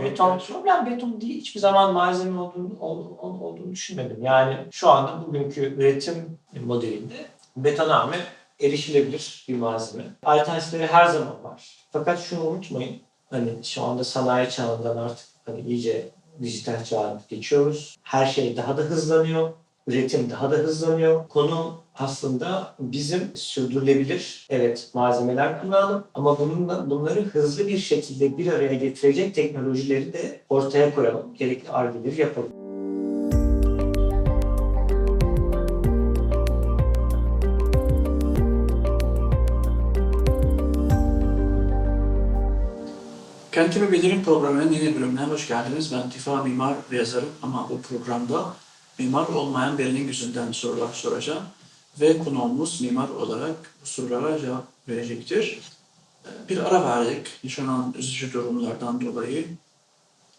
beton. Beton problem beton değil. Hiçbir zaman malzeme olduğunu, ol- ol- olduğunu düşünmedim. Yani şu anda bugünkü üretim modelinde betonarme erişilebilir bir malzeme. Alternatifleri her zaman var. Fakat şunu unutmayın. Hani şu anda sanayi çağından artık hani iyice dijital çağa geçiyoruz. Her şey daha da hızlanıyor. Üretim daha da hızlanıyor. Konu aslında bizim sürdürülebilir evet malzemeler kullanalım ama bununla bunları hızlı bir şekilde bir araya getirecek teknolojileri de ortaya koyalım. Gerekli argeleri yapalım. Kentimi Bilirim programının yeni bölümüne hoş geldiniz. Ben Tifa Mimar ve yazarım ama bu programda mimar olmayan birinin yüzünden sorular soracağım. Ve konuğumuz mimar olarak bu sorulara cevap verecektir. Ee, Bir ara verdik yaşanan üzücü durumlardan dolayı.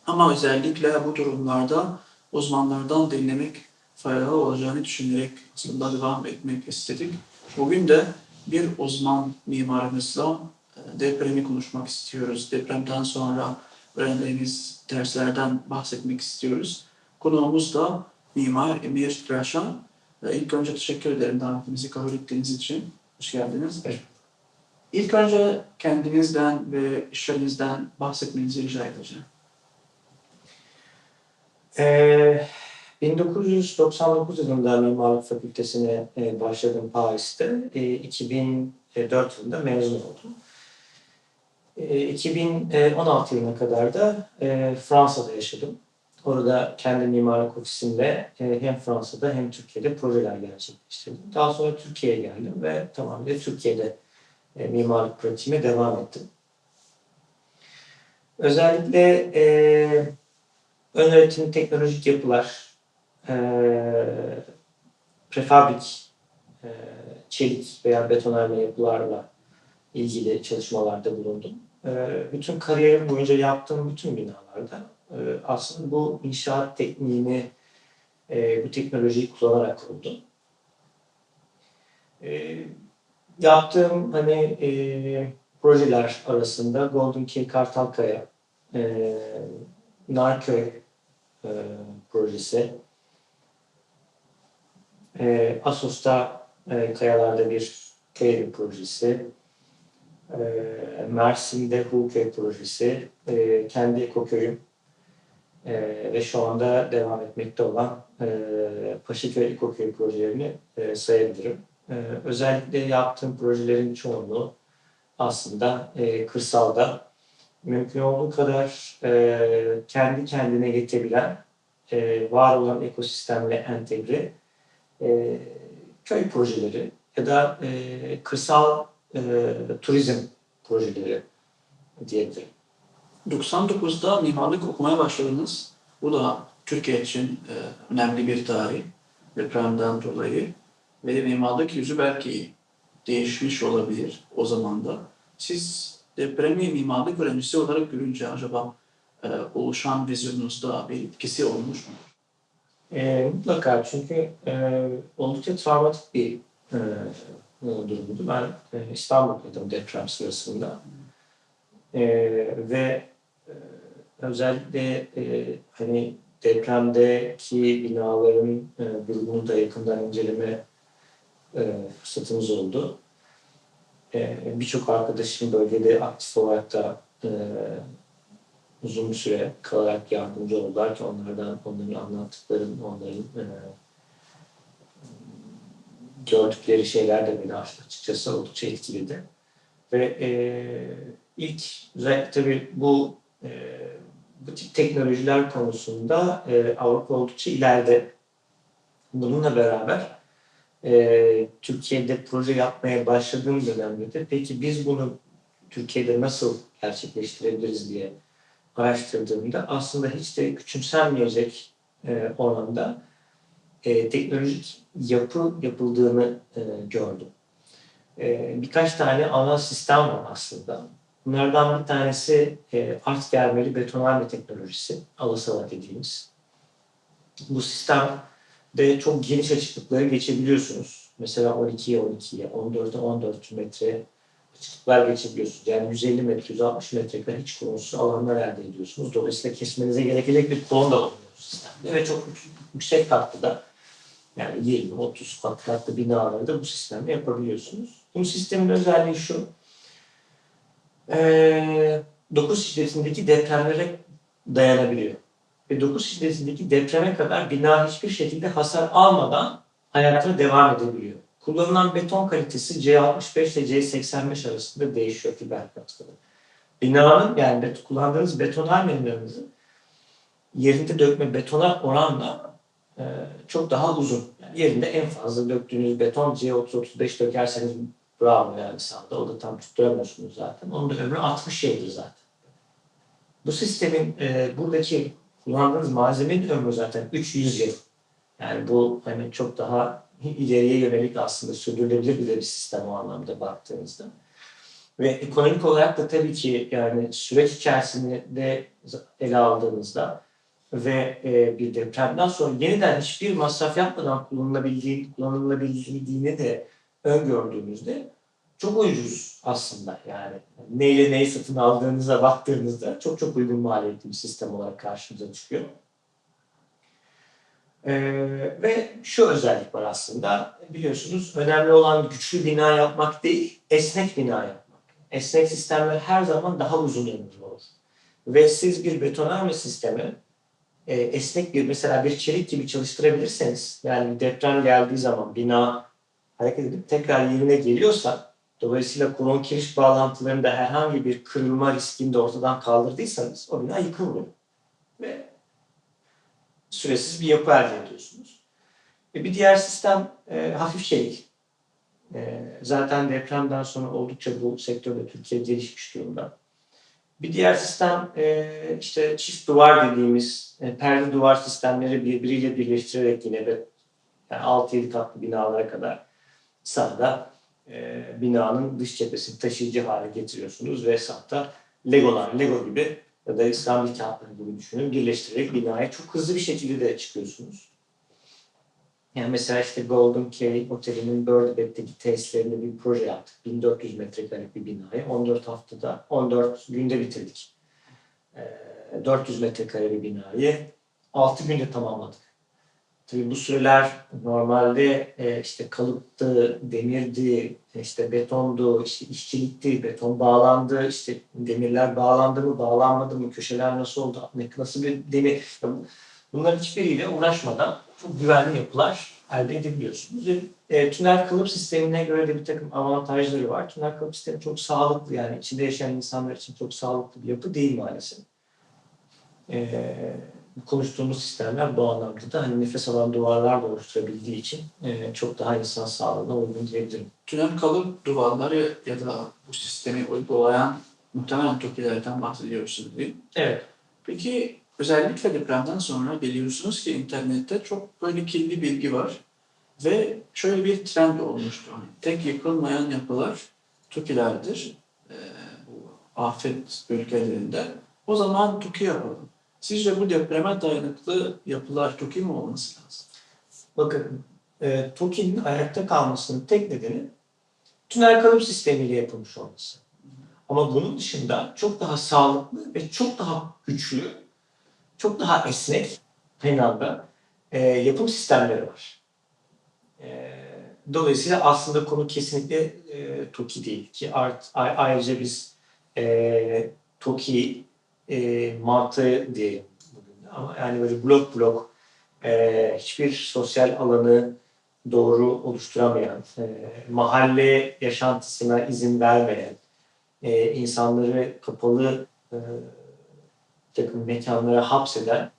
Ama özellikle bu durumlarda uzmanlardan dinlemek faydalı olacağını düşünerek aslında devam etmek istedik. Bugün de bir uzman mimarımızla e, depremi konuşmak istiyoruz. Depremden sonra öğrendiğimiz derslerden bahsetmek istiyoruz. Konuğumuz da Mimar Emir Raşan. E, İlk önce teşekkür ederim davetimizi kabul ettiğiniz için. Hoş geldiniz. Evet. İlk önce kendinizden ve işlerinizden bahsetmenizi rica edeceğim. Ee, 1999 yılında Mimarlık Fakültesine e, başladım Paris'te. E, 2004 yılında mezun oldum. E, 2016 yılına kadar da e, Fransa'da yaşadım. Orada kendi mimarlık ofisinde e, hem Fransa'da hem Türkiye'de projeler gerçekleştirdim. Daha sonra Türkiye'ye geldim ve tamamıyla Türkiye'de e, mimarlık pratiğime devam ettim. Özellikle e, ön öğretim teknolojik yapılar, e, prefabrik, e, çelik veya betonarme yapılarla ilgili çalışmalarda bulundum. E, bütün kariyerim boyunca yaptığım bütün binalarda aslında bu inşaat tekniğini, e, bu teknolojiyi kullanarak kuruldu. E, yaptığım hani e, projeler arasında Golden Key Kartalkaya, e, Narköy projesi, Asos'ta kayalarda bir köy evi projesi, Mersin'de Hulköy projesi, kendi ekoköyüm e, ve şu anda devam etmekte olan e, Paşaköy Ekoköy projelerini e, sayabilirim. E, özellikle yaptığım projelerin çoğunluğu aslında e, kırsalda mümkün olduğu kadar e, kendi kendine yetebilen, e, var olan ekosistemle entegre e, köy projeleri ya da e, kırsal e, turizm projeleri diyebilirim. 99'da mimarlık okumaya başladınız. Bu da Türkiye için e, önemli bir tarih depremden dolayı. Ve mimarlık yüzü belki değişmiş olabilir o zaman da. Siz depremi mimarlık öğrencisi olarak görünce acaba e, oluşan vizyonunuzda bir etkisi olmuş mu? E, mutlaka çünkü e, oldukça travmatik bir e, durumdu. Ben e, İstanbul'daydım deprem sırasında. E, ve e, özellikle e, hani depremdeki binaların e, durumunu da yakından inceleme e, fırsatımız oldu. E, Birçok arkadaşım bölgede aktif olarak da e, uzun bir süre kalarak yardımcı oldular ki onlardan onların anlattıkları, onların e, gördükleri şeyler de beni açıkçası oldukça etkiledi. Ve e, ilk özellikle tabii bu e, bu tip teknolojiler konusunda e, Avrupa oldukça ileride. Bununla beraber e, Türkiye'de proje yapmaya başladığım dönemde de peki biz bunu Türkiye'de nasıl gerçekleştirebiliriz diye araştırdığımda aslında hiç de küçümsenmeyecek e, oranda e, teknolojik yapı yapıldığını e, gördüm. E, birkaç tane ana sistem var aslında. Bunlardan bir tanesi e, art germeli betonarme teknolojisi, alasava dediğimiz. Bu sistemde çok geniş açıklıkları geçebiliyorsunuz. Mesela 12'ye 12'ye, 14'e 14 metre açıklıklar geçebiliyorsunuz. Yani 150 metre, 160 metre kadar hiç konunsuz alanlar elde ediyorsunuz. Dolayısıyla kesmenize gerekecek bir klon da olmuyor sistemde ve çok yük- yüksek katlıda yani 20-30 kat katlı binalarda bu sistemle yapabiliyorsunuz. Bu sistemin özelliği şu. Ee, 9 şiddetindeki depremlere dayanabiliyor. Ve 9 şiddetindeki depreme kadar bina hiçbir şekilde hasar almadan hayatına devam edebiliyor. Kullanılan beton kalitesi C65 ile C85 arasında değişiyor fiber katkıda. Binanın yani bet- kullandığınız betonarme minarınızın yerinde dökme betona oranla e, çok daha uzun. Yani yerinde en fazla döktüğünüz beton C30-35 dökerseniz bravo yani sahada. O da tam tutturamıyorsunuz zaten. Onun da ömrü 60 yıldır zaten. Bu sistemin e, buradaki kullandığınız malzemenin ömrü zaten 300 yıl. Yani bu hani çok daha ileriye yönelik aslında sürdürülebilir bir sistem o anlamda baktığınızda. Ve ekonomik olarak da tabii ki yani süreç içerisinde ele aldığınızda ve e, bir depremden sonra yeniden hiçbir masraf yapmadan kullanılabildiğini, kullanılabildiğini de öngördüğünüzde çok ucuz aslında yani. Neyle neyi satın aldığınıza baktığınızda çok çok uygun maliyetli bir sistem olarak karşımıza çıkıyor. Ee, ve şu özellik var aslında biliyorsunuz önemli olan güçlü bina yapmak değil esnek bina yapmak. Esnek sistemler her zaman daha uzun ömürlü olur. Ve siz bir betonarme sistemi e, esnek bir mesela bir çelik gibi çalıştırabilirseniz yani deprem geldiği zaman bina hareket edip tekrar yerine geliyorsa dolayısıyla kolon kiriş bağlantılarında herhangi bir kırılma riskini de ortadan kaldırdıysanız o bina yıkılmıyor. Ve süresiz bir yapı elde ediyorsunuz. E, bir diğer sistem e, hafif çelik. E, zaten depremden sonra oldukça bu sektörde Türkiye gelişmiş durumda. Bir diğer sistem e, işte çift duvar dediğimiz e, perde duvar sistemleri birbiriyle birleştirerek yine de yani 6-7 katlı binalara kadar sahada e, binanın dış cephesini taşıyıcı hale getiriyorsunuz ve sahada Legolar, Lego gibi ya da İslamcı kağıtları gibi düşünün. Birleştirerek binaya çok hızlı bir şekilde de çıkıyorsunuz. Yani mesela işte Golden Key Oteli'nin Birdback'teki tesislerinde bir proje yaptık. 1400 metrekarelik bir binayı 14 haftada, 14 günde bitirdik. Ee, 400 metrekare bir binayı 6 günde tamamladık. Tabii bu süreler normalde e, işte kalıptı, demirdi, işte betondu, işte işçilikti, beton bağlandı, işte demirler bağlandı mı, bağlanmadı mı, köşeler nasıl oldu, nasıl bir demir. Bunların hiçbiriyle uğraşmadan çok güvenli yapılar elde edebiliyorsunuz. E, tünel kalıp sistemine göre de bir takım avantajları var. Tünel kalıp sistemi çok sağlıklı yani içinde yaşayan insanlar için çok sağlıklı bir yapı değil maalesef. E, konuştuğumuz sistemler bu anlamda da hani nefes alan duvarlar da oluşturabildiği için e, çok daha insan sağlığına uygun diyebilirim. Tünel kalıp duvarları ya da bu sistemi uygulayan muhtemelen TOKİ'lerden bahsediyorsunuz değil mi? Evet. Peki özellikle depremden sonra biliyorsunuz ki internette çok böyle kirli bilgi var. Ve şöyle bir trend olmuştu. Hani tek yıkılmayan yapılar TOKİ'lerdir. Bu afet bölgelerinde. O zaman TOKİ yapalım. Sizce bu depreme dayanıklı yapılar TOKİ mi olması lazım? Bakın e, TOKİ'nin ayakta kalmasının tek nedeni tünel kalıp sistemiyle yapılmış olması. Ama bunun dışında çok daha sağlıklı ve çok daha güçlü, çok daha esnek aynı e, yapım sistemleri var. E, dolayısıyla aslında konu kesinlikle e, TOKİ değil ki art, ayrıca biz e, TOKİ e, mantığı diyelim bugün. Ama yani böyle blok blok e, hiçbir sosyal alanı doğru oluşturamayan, e, mahalle yaşantısına izin vermeyen, e, insanları kapalı e, takım mekanlara hapseden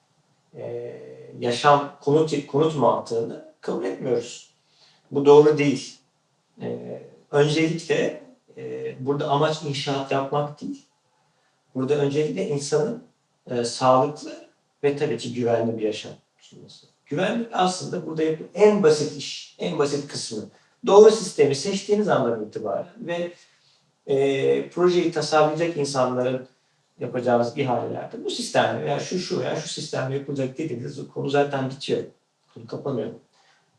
e, yaşam konut, konut mantığını kabul etmiyoruz. Bu doğru değil. E, öncelikle e, burada amaç inşaat yapmak değil. Burada öncelikle insanın e, sağlıklı ve tabii ki güvenli bir yaşam sunması. Güvenlik aslında burada en basit iş, en basit kısmı. Doğru sistemi seçtiğiniz andan itibaren ve e, projeyi tasarlayacak insanların yapacağınız ihalelerde bu sistemle veya şu şu veya şu sistemle yapılacak dediğiniz konu zaten bitiyor. Konu kapanıyor.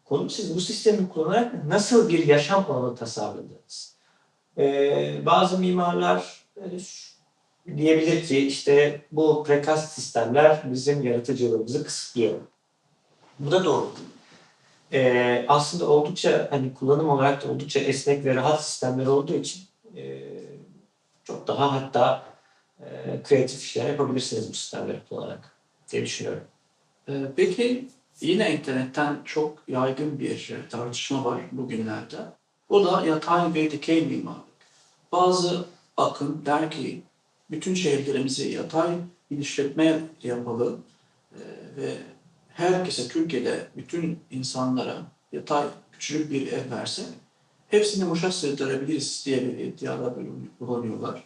Konu siz bu sistemi kullanarak nasıl bir yaşam alanı tasarladınız? Ee, bazı mimarlar e, diyebilir ki işte bu prekast sistemler bizim yaratıcılığımızı kısıtlıyor. Bu da doğru. Ee, aslında oldukça hani kullanım olarak da oldukça esnek ve rahat sistemler olduğu için e, çok daha hatta e, kreatif işler yapabilirsiniz bu sistemleri kullanarak diye düşünüyorum. Ee, Peki yine internetten çok yaygın bir tartışma var bugünlerde. O da yatay ve dikey mimarlık. Bazı akım der ki bütün şehirlerimizi yatay bir işletme yapmalı e, ve herkese Türkiye'de bütün insanlara yatay küçük bir ev versek hepsini muşa sığdırabiliriz diye bir iddiada bulunuyorlar.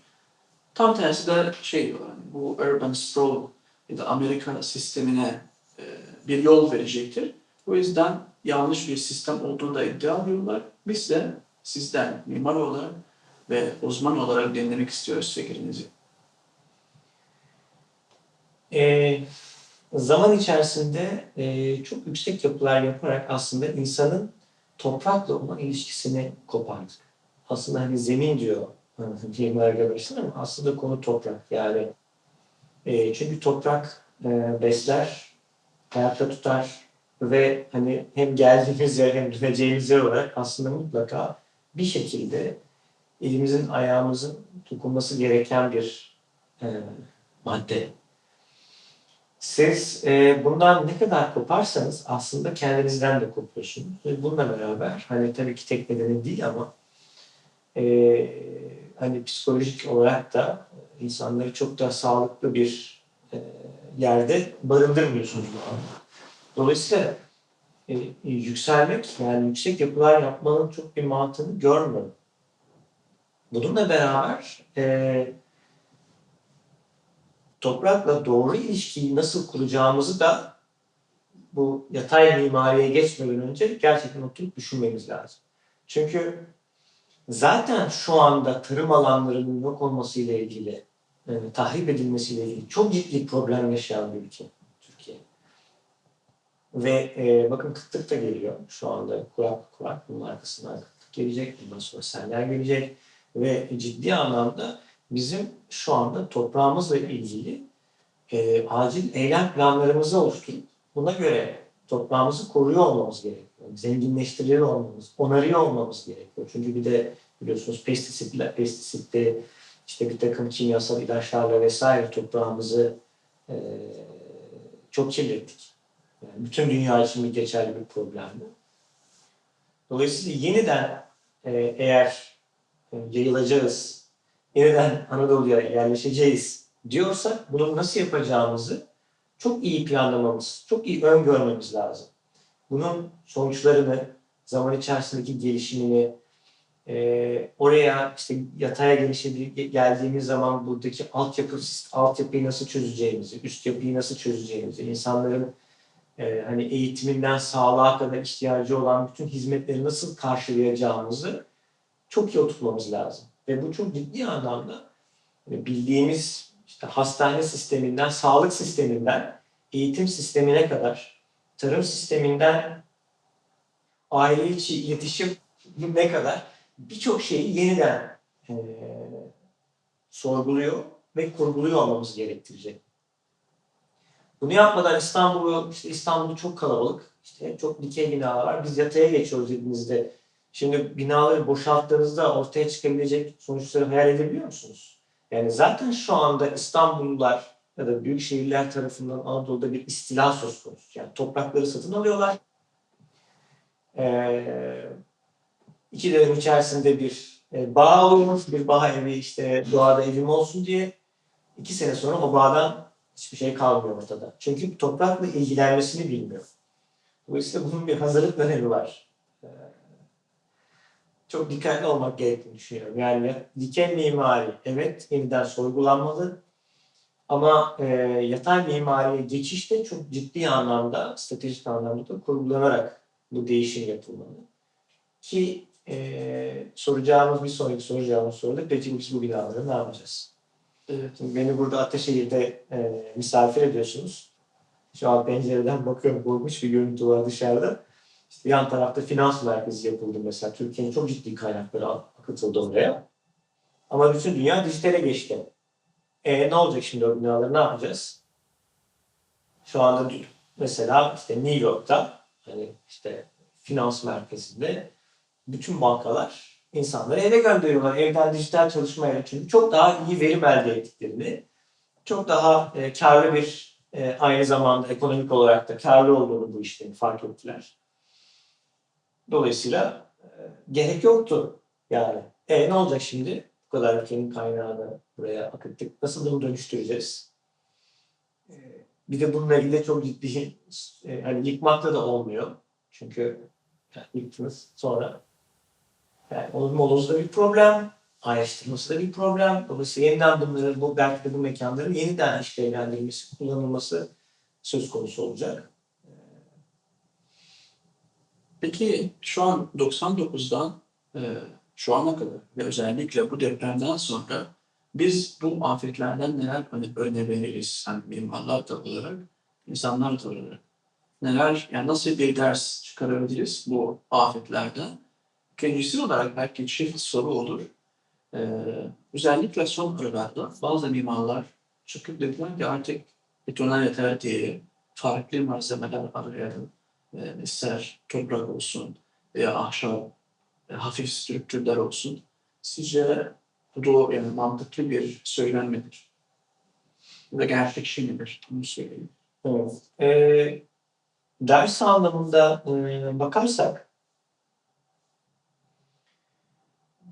Tam tersi de şey diyorlar, hani bu urban sprawl ya da Amerika sistemine e, bir yol verecektir. O yüzden yanlış bir sistem olduğunu da iddia ediyorlar. Biz de sizden mimar olarak ve uzman olarak dinlemek istiyoruz fikrinizi. Ee, zaman içerisinde e, çok yüksek yapılar yaparak aslında insanın toprakla olan ilişkisini kopardık. Aslında hani zemin diyor e, mimar arkadaşlar ama aslında konu toprak. Yani e, çünkü toprak e, besler, hayatta tutar ve hani hem geldiğimiz yer hem döneceğimiz yer olarak aslında mutlaka bir şekilde elimizin ayağımızın dokunması gereken bir e, madde. Siz e, bundan ne kadar koparsanız aslında kendinizden de kopuyorsunuz. Ve bununla beraber hani tabii ki tek nedeni değil ama e, hani psikolojik olarak da insanları çok daha sağlıklı bir e, yerde barındırmıyorsunuz bu anda. Dolayısıyla e, yükselmek yani yüksek yapılar yapmanın çok bir mantığını görmüyorum. Bununla beraber e, toprakla doğru ilişkiyi nasıl kuracağımızı da bu yatay mimariye geçmeden önce gerçekten oturup düşünmemiz lazım. Çünkü zaten şu anda tarım alanlarının yok olmasıyla ilgili, e, tahrip edilmesiyle ilgili çok ciddi problem yaşayan bir ülke Türkiye. Ve e, bakın kıtlık da geliyor şu anda kurak kurak bunun arkasından kıtlık gelecek, bundan sonra seller gelecek ve ciddi anlamda bizim şu anda toprağımızla ilgili e, acil eylem planlarımızı oluşturup buna göre toprağımızı koruyor olmamız gerekiyor. Zenginleştiriyor olmamız, onarıyor olmamız gerekiyor. Çünkü bir de biliyorsunuz pestisitler, pestisitte işte bir takım kimyasal ilaçlarla vesaire toprağımızı e, çok kirlettik. Yani bütün dünya için bir geçerli bir problem bu. Dolayısıyla yeniden e, eğer e, yayılacağız, yeniden Anadolu'ya yerleşeceğiz diyorsak bunu nasıl yapacağımızı çok iyi planlamamız, çok iyi öngörmemiz lazım. Bunun sonuçlarını, zaman içerisindeki gelişimini, e, oraya işte yataya gelişe- geldiğimiz zaman buradaki altyapı, altyapıyı nasıl çözeceğimizi, üst yapıyı nasıl çözeceğimizi, insanların e, hani eğitiminden sağlığa kadar ihtiyacı olan bütün hizmetleri nasıl karşılayacağımızı çok iyi oturtmamız lazım. Ve bu çok ciddi anlamda e, bildiğimiz işte hastane sisteminden, sağlık sisteminden, eğitim sistemine kadar, tarım sisteminden aile içi iletişim ne kadar birçok şeyi yeniden e, sorguluyor ve kurguluyor olmamız gerektirecek. Bunu yapmadan İstanbul'u, işte İstanbul çok kalabalık, işte çok dikey binalar var. Biz yataya geçiyoruz dediğinizde Şimdi binaları boşalttığınızda ortaya çıkabilecek sonuçları hayal edebiliyor musunuz? Yani zaten şu anda İstanbullular ya da büyük şehirler tarafından Anadolu'da bir istila söz konusu. Yani toprakları satın alıyorlar. Ee, iki dönem içerisinde bir e, bağ oluyor. Bir bağ evi işte doğada evim olsun diye. iki sene sonra o bağdan hiçbir şey kalmıyor ortada. Çünkü toprakla ilgilenmesini bilmiyor. Dolayısıyla bunun bir hazırlık dönemi var çok dikkatli olmak gerektiğini düşünüyorum. Yani diken mimari evet yeniden sorgulanmalı ama e, yatay mimariye geçiş de çok ciddi anlamda, stratejik anlamda da kurgulanarak bu değişim yapılmalı. Ki e, soracağımız bir sonraki soracağımız soruda peki biz bu binaları ne yapacağız? Evet. Şimdi beni burada Ataşehir'de e, misafir ediyorsunuz. Şu an pencereden bakıyorum korkunç bir görüntü var dışarıda. İşte yan tarafta finans merkezi yapıldı mesela. Türkiye'nin çok ciddi kaynakları akıtıldı oraya. Ama bütün dünya dijitale geçti. E ne olacak şimdi o binaları ne yapacağız? Şu anda mesela işte New York'ta hani işte finans merkezinde bütün bankalar insanları eve gönderiyorlar. Evden dijital çalışmaya çünkü çok daha iyi verim elde ettiklerini, çok daha e, karlı bir e, aynı zamanda ekonomik olarak da karlı olduğunu bu işlerin fark ettiler. Dolayısıyla e, gerek yoktu yani. E ne olacak şimdi? Bu kadar ülkenin kaynağını buraya akıttık. Nasıl bunu dönüştüreceğiz? E, bir de bununla ilgili çok ciddi e, hani yıkmakla da olmuyor. Çünkü yani yıktınız sonra yani onun molozda bir problem, ayrıştırması da bir problem. Dolayısıyla yeniden bunları, bu belki de bu mekanların yeniden işlevlendirilmesi, kullanılması söz konusu olacak. Peki şu an 99'dan e, şu ana kadar ve özellikle bu depremden sonra biz bu afetlerden neler öne, öğrenebiliriz? Yani mimarlar da olarak, insanlar da olarak. Neler, yani nasıl bir ders çıkarabiliriz bu afetlerden? İkincisi olarak belki çift soru olur. Ee, özellikle son yıllarda bazı mimarlar çıkıp dediler ki artık betona yeter diye farklı malzemeler arayalım. Ee, ister toprak olsun veya ahşap, e, hafif strüktürler olsun. Sizce bu doğru yani mantıklı bir söylem midir? Ve gerçekçi midir? Bunu söyleyeyim. Evet. Ee, ders anlamında e, bakarsak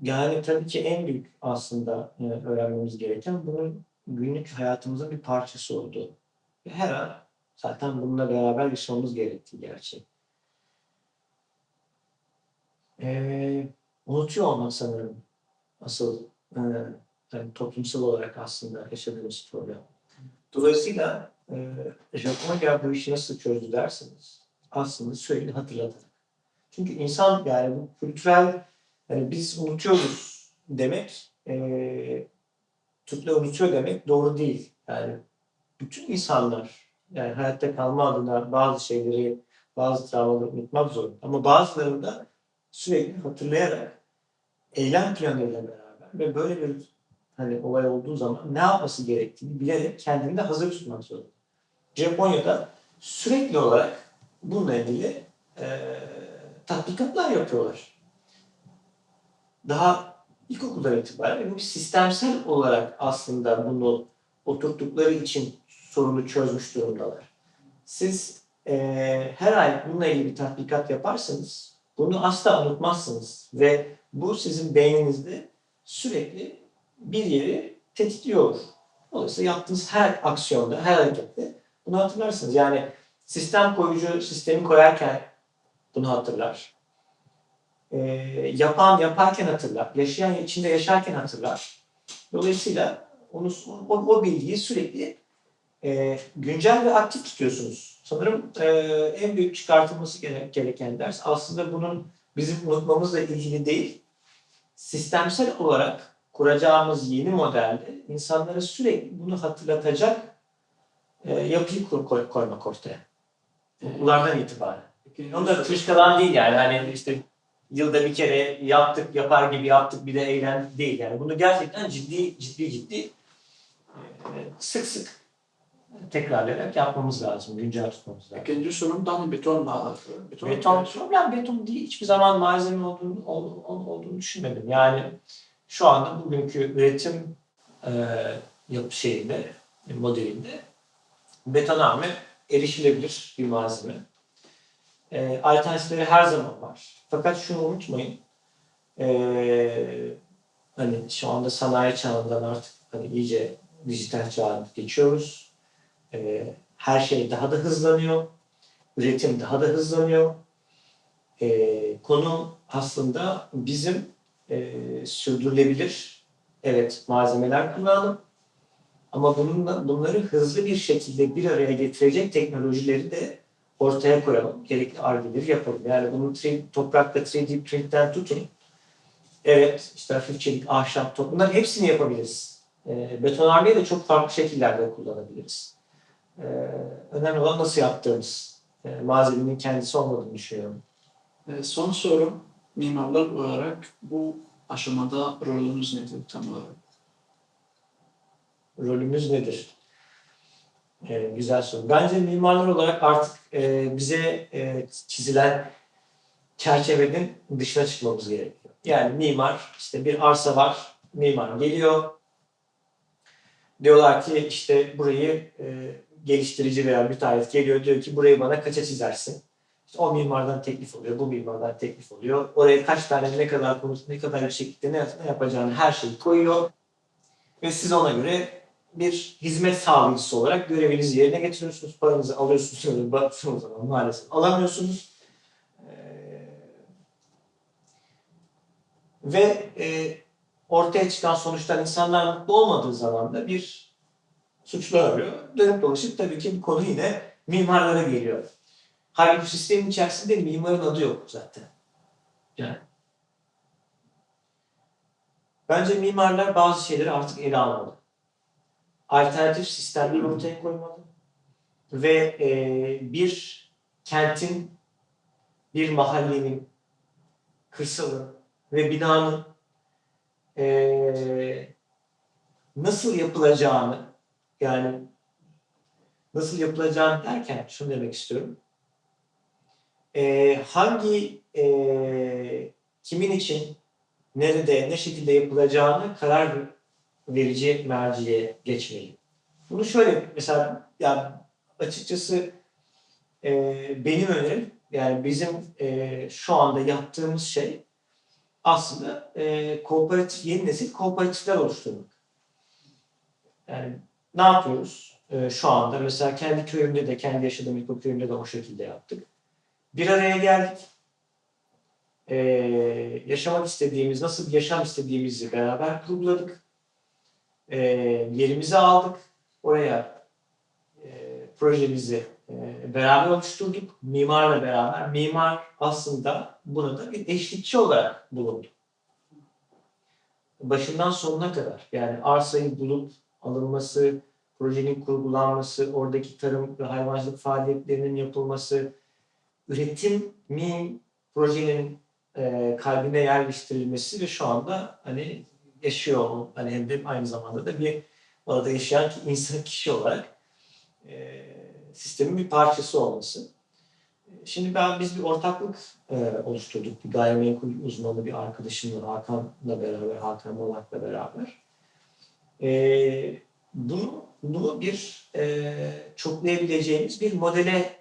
yani tabii ki en büyük aslında e, öğrenmemiz gereken bunun günlük hayatımızın bir parçası olduğu. Her an zaten bununla beraber yaşamamız gerektiği gerçek. Ee, unutuyor olmak sanırım asıl e, yani toplumsal olarak aslında yaşadığımız problem. Dolayısıyla e, Japonya bu işi nasıl çözdü derseniz aslında sürekli hatırlatarak. Çünkü insan yani bu kültürel yani biz unutuyoruz demek e, Türkler unutuyor demek doğru değil. Yani bütün insanlar yani hayatta kalma adına bazı şeyleri bazı travmaları unutmak zorunda. Ama bazılarını da sürekli hatırlayarak eylem planıyla beraber ve böyle bir hani olay olduğu zaman ne yapması gerektiğini bilerek kendini de hazır tutmak zorunda. Japonya'da sürekli olarak bununla ilgili e, tatbikatlar yapıyorlar. Daha ilkokuldan itibaren bir sistemsel olarak aslında bunu oturttukları için sorunu çözmüş durumdalar. Siz e, her ay bununla ilgili bir tatbikat yaparsanız bunu asla unutmazsınız ve bu sizin beyninizde sürekli bir yeri tetikliyor. Dolayısıyla yaptığınız her aksiyonda, her harekette bunu hatırlarsınız. Yani sistem koyucu sistemi koyarken bunu hatırlar. Ee, yapan yaparken hatırlar. Yaşayan içinde yaşarken hatırlar. Dolayısıyla onu, o, o bilgiyi sürekli e, güncel ve aktif tutuyorsunuz. Sanırım e, en büyük çıkartılması gere- gereken ders aslında bunun bizim unutmamızla ilgili değil, sistemsel olarak kuracağımız yeni modelde insanlara sürekli bunu hatırlatacak e, yapıyı kur- koy- koymak ortaya. Okullardan itibaren. Peki, Onu da tırışkadan değil yani hani işte yılda bir kere yaptık yapar gibi yaptık bir de eğlen değil yani bunu gerçekten ciddi ciddi ciddi e, sık sık tekrarlayarak yapmamız lazım, güncel tutmamız lazım. İkinci tam beton bağlı. Beton, Beton problem beton değil. Hiçbir zaman malzeme olduğunu, ol- ol- olduğunu düşünmedim. Yani şu anda bugünkü üretim e, yapı şeyinde, modelinde betonarme erişilebilir bir malzeme. E, alternatifleri her zaman var. Fakat şunu unutmayın. E, hani şu anda sanayi çağından artık hani iyice dijital çağa geçiyoruz. E, her şey daha da hızlanıyor. Üretim daha da hızlanıyor. E, konu aslında bizim e, sürdürülebilir evet malzemeler kullanalım ama bununla, bunları hızlı bir şekilde bir araya getirecek teknolojileri de ortaya koyalım. Gerekli argeleri yapalım. Yani bunu 3, toprakta 3D printten tutun. Evet, işte hafif çelik, ahşap, top, bunların hepsini yapabiliriz. E, betonarmeyi de çok farklı şekillerde kullanabiliriz. E, önemli olan nasıl yaptığımız. E, malzemenin kendisi olmadığını düşünüyorum. Ee, Son sorum mimarlar olarak bu aşamada rolünüz nedir tam olarak? rolümüz nedir? Ee, güzel soru. Bence mimarlar olarak artık e, bize e, çizilen çerçevenin dışına çıkmamız gerekiyor. Yani mimar, işte bir arsa var, mimar geliyor. Diyorlar ki işte burayı e, geliştirici veya müteahhit geliyor diyor ki burayı bana kaça çizersin? İşte o mimardan teklif oluyor, bu mimardan teklif oluyor. Oraya kaç tane ne kadar konut, ne kadar yükseklikte ne, ne yapacağını her şeyi koyuyor. Ve siz ona göre bir hizmet sağlayıcısı olarak görevinizi yerine getiriyorsunuz. Paranızı alıyorsunuz. Baktığınız zaman maalesef alamıyorsunuz. Ee, ve e, ortaya çıkan sonuçtan insanlar mutlu olmadığı zaman da bir suçlu arıyor. Dönüp dolaşıp tabii ki konu yine mimarlara geliyor. Halbuki bu sistemin içerisinde mimarın adı yok zaten. Yani. Bence mimarlar bazı şeyleri artık ele almalı alternatif sistemler ortaya koymalı ve e, bir kentin, bir mahallenin, kırsalın ve binanın e, nasıl yapılacağını yani nasıl yapılacağını derken şunu demek istiyorum. E, hangi e, kimin için nerede ne şekilde yapılacağını karar verici merciye geçmeli. Bunu şöyle mesela ya açıkçası e, benim önerim yani bizim e, şu anda yaptığımız şey aslında e, kooperatif, yeni nesil kooperatifler oluşturmak. Yani ne yapıyoruz? E, şu anda mesela kendi köyümde de, kendi yaşadığım ilkokul köyümde de o şekilde yaptık. Bir araya geldik. E, yaşamak istediğimiz, nasıl bir yaşam istediğimizi beraber kurguladık e, yerimizi aldık. Oraya e, projemizi e, beraber oluşturduk. Mimarla beraber. Mimar aslında buna da bir eşlikçi olarak bulundu. Başından sonuna kadar. Yani arsayı bulup alınması, projenin kurgulanması, oradaki tarım ve hayvancılık faaliyetlerinin yapılması, üretimin projenin e, kalbine yerleştirilmesi ve şu anda hani yaşıyor. Hani hem de aynı zamanda da bir orada yaşayan insan kişi olarak e, sistemin bir parçası olması. Şimdi ben biz bir ortaklık e, oluşturduk. Bir gayrimenkul uzmanı bir arkadaşımla Hakan'la beraber, Hakan Molak'la beraber. E, bunu, bunu bir e, çoklayabileceğimiz bir modele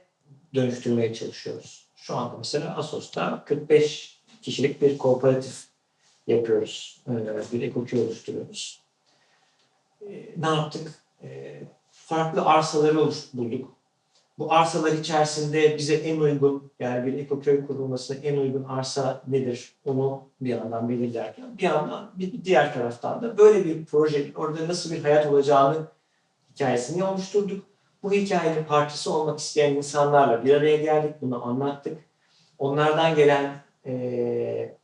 dönüştürmeye çalışıyoruz. Şu anda mesela Asos'ta 45 kişilik bir kooperatif yapıyoruz. Ee, bir ekoki oluşturuyoruz. Ee, ne yaptık? Ee, farklı arsaları bulduk. Bu arsalar içerisinde bize en uygun, yani bir ekoköy kurulmasına en uygun arsa nedir? Onu bir yandan belirlerken, bir yandan bir diğer taraftan da böyle bir proje, orada nasıl bir hayat olacağını hikayesini oluşturduk. Bu hikayenin parçası olmak isteyen insanlarla bir araya geldik, bunu anlattık. Onlardan gelen eee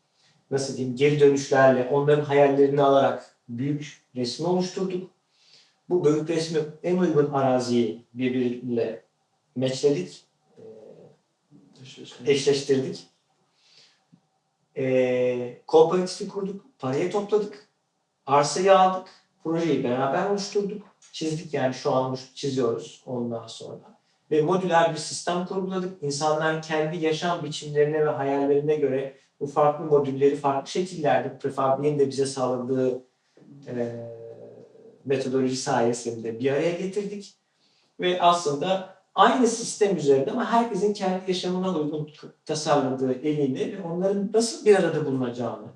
nasıl diyeyim geri dönüşlerle onların hayallerini alarak büyük resmi oluşturduk. Bu büyük resmi en uygun araziyi birbiriyle meçledik, e, eşleştirdik. E, kooperatifi kurduk, parayı topladık, arsayı aldık, projeyi beraber oluşturduk, çizdik yani şu an çiziyoruz ondan sonra. Ve modüler bir sistem kurguladık. İnsanlar kendi yaşam biçimlerine ve hayallerine göre bu farklı modülleri farklı şekillerde prefabriğin de bize sağladığı e, metodoloji sayesinde bir araya getirdik. Ve aslında aynı sistem üzerinde ama herkesin kendi yaşamına uygun tasarladığı eliyle ve onların nasıl bir arada bulunacağını,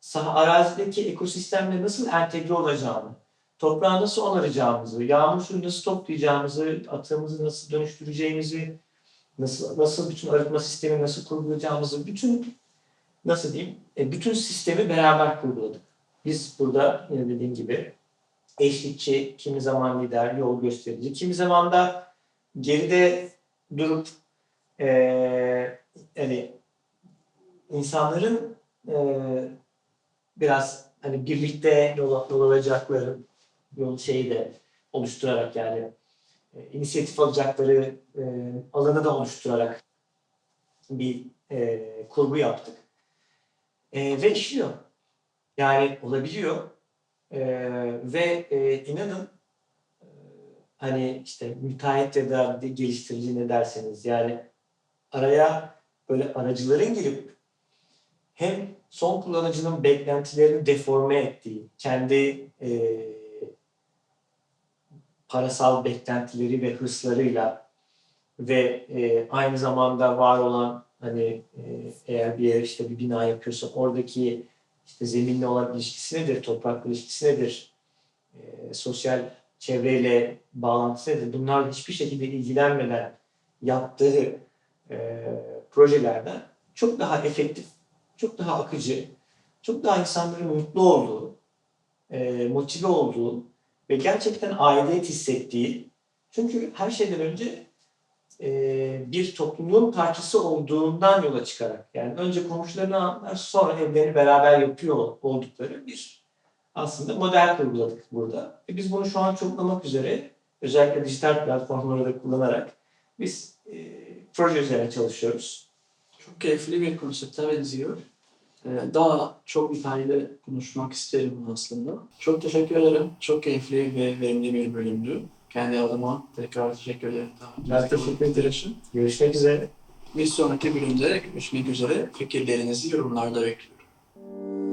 saha arazideki ekosistemle nasıl entegre olacağını, toprağı nasıl onaracağımızı, yağmur suyu nasıl toplayacağımızı, atığımızı nasıl dönüştüreceğimizi, nasıl nasıl bütün arıtma sistemi nasıl kurgulayacağımızı, bütün nasıl diyeyim, e, bütün sistemi beraber kurguladık. Biz burada yine dediğim gibi eşlikçi, kimi zaman lider, yol gösterici, kimi zaman da geride durup e, yani insanların e, biraz hani birlikte yol, yol alacakları yol şeyi de oluşturarak yani e, inisiyatif alacakları e, alanı da oluşturarak bir e, kurgu yaptık. E, ve işliyor. Yani olabiliyor. Ee, ve e, inanın e, hani işte müteahhit ya da geliştirici ne derseniz yani araya böyle aracıların girip hem son kullanıcının beklentilerini deforme ettiği, kendi e, parasal beklentileri ve hırslarıyla ve e, aynı zamanda var olan hani e, eğer bir yer işte bir bina yapıyorsa oradaki işte zeminle olan ilişkisi nedir, toprak ilişkisi nedir, e, sosyal çevreyle bağlantısı nedir? Bunlar hiçbir şekilde ilgilenmeden yaptığı e, projelerden çok daha efektif, çok daha akıcı, çok daha insanların mutlu olduğu, e, motive olduğu ve gerçekten aidiyet hissettiği. Çünkü her şeyden önce e, bir topluluğun parçası olduğundan yola çıkarak yani önce komşularını anlar sonra evlerini beraber yapıyor oldukları bir aslında model kurguladık burada. Ve biz bunu şu an çoklamak üzere özellikle dijital platformları da kullanarak biz e, proje üzerine çalışıyoruz. Çok keyifli bir konsepte benziyor. Ee, Daha çok detaylı konuşmak isterim aslında. Çok teşekkür ederim. Çok keyifli ve verimli bir bölümdü. Kendi adıma tekrar teşekkür ederim. Ben teşekkür ederim. Görüşmek üzere. Bir sonraki bölümde görüşmek üzere. Fikirlerinizi yorumlarda bekliyorum.